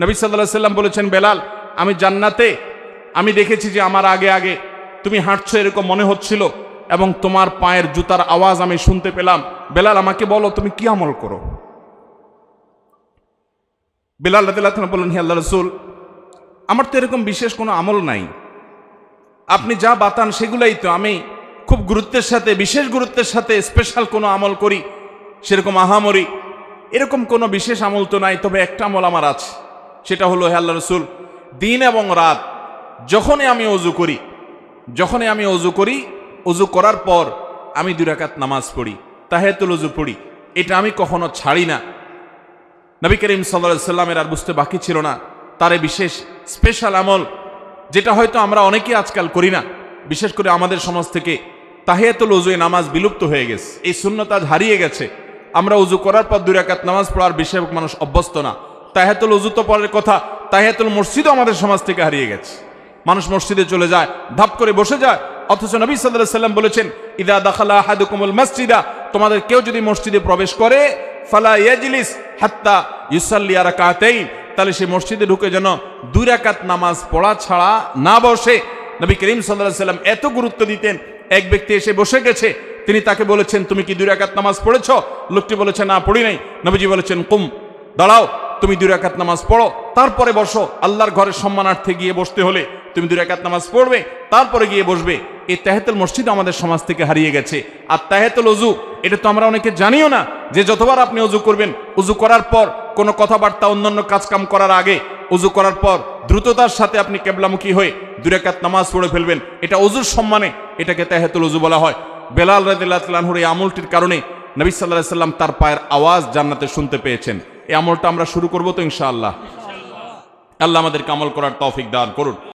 নবী সাল্লাহ সাল্লাম বলেছেন, বেলাল, আমি জান্নাতে, আমি দেখেছি যে আমার আগে আগে তুমি হাঁটছো এরকম মনে হচ্ছিল এবং তোমার পায়ের জুতার আওয়াজ আমি শুনতে পেলাম। বেলাল, আমাকে বলো, তুমি কি আমল করো? বেলাল রাদিল্লাহ বললেন, হি আল্লাহ রসুল, আমার তো এরকম বিশেষ কোনো আমল নাই। আপনি যা বাতান সেগুলাই তো আমি খুব গুরুত্বের সাথে, বিশেষ গুরুত্বের সাথে স্পেশাল কোনো আমল করি, সেরকম আহামরি। এরকম কোনো বিশেষ আমল তো নাই, তবে একটা আমল আমার আছে। সেটা হলো হে আল্লাহ রসুল, দিন এবং রাত, যখনই আমি অজু করি, যখনই আমি অজু করি অজু করার পর আমি দুরাকাত নামাজ পড়ি তাহেতুল অজু পড়ি। এটা আমি কখনো ছাড়ি না। নবী করিম সাল্লা সাল্লামের আর বুঝতে বাকি ছিল না। তার বিশেষ স্পেশাল আমল, যেটা হয়তো আমরা অনেকেই আজকাল করি না, বিশেষ করে আমাদের সমাজ থেকে, তাহিয়াতুল উজুয়ে নামাজ বিলুপ্ত হয়ে গেছে, এই শূন্যতা হারিয়ে গেছে। আমরা উজু করার পর দুই রাকাত নামাজ পড়ার বিষয়ে মানুষ অভ্যস্ত না। তাহিয়াতুল উজু তো পরের কথা তাহেতুল মসজিদও আমাদের সমাজ থেকে হারিয়ে গেছে। মানুষ মসজিদে চলে যায়, ধাপ করে বসে যায়, অথচ নবী সাল্লাহ সাল্লাম বলেছেন, ইদা দাখালা হাদুকুমুল মসজিদা তোমাদের কেউ যদি মসজিদে প্রবেশ করে, ফালা ইয়াজলিস হাত্তা ইউসাল্লি রাকাতাইন তাহলে সেই মসজিদে ঢুকে যেন দুই রাকাত নামাজ পড়া ছাড়া না বসে। নবী করিম সাল্লাল্লাহু সাল্লাম এত গুরুত্ব দিতেন, এক ব্যক্তি এসে বসে গেছে, তিনি তাকে বলেছেন, তুমি কি দুই রাকাত নামাজ পড়েছ? লোকটি বলেছে, না, পড়ি নাই। নবীজি বলেছেন, কুম, দাঁড়াও। তুমি দুই রাকাত নামাজ পড়ো, তারপরে বসো। আল্লাহর ঘরের সম্মানার্থে গিয়ে বসতে হলে তুমি দুই রাকাত নামাজ পড়বে, তারপরে গিয়ে বসবে। এই তাহেতুল মসজিদ আমাদের সমাজ থেকে হারিয়ে গেছে। আর তাহেতুল অজু এটা তো আমরা অনেকে জানিও না যে যতবার আপনি অজু করবেন অজু করার পর কোনো কথাবার্তা, অন্যান্য কাজকাম করার আগে উজু করার পর দ্রুততার সাথে আপনি কেবলামুখী হয়ে দুরাকাত নামাজ পড়ে ফেলবেন। এটা অজুর সম্মানে এটাকে তাহেতুল অজু বলা হয়। বেলাল রাদিল্লাহর এই আমলটির কারণে নবী সাল্লাহ সাল্লাম তার পায়ের আওয়াজ জান্নাতে শুনতে পেয়েছেন। এই আমলটা আমরা শুরু করব তো ইনশাআল্লাহ। আল্লাহ আমাদের আমল করার তৌফিক দান করুন।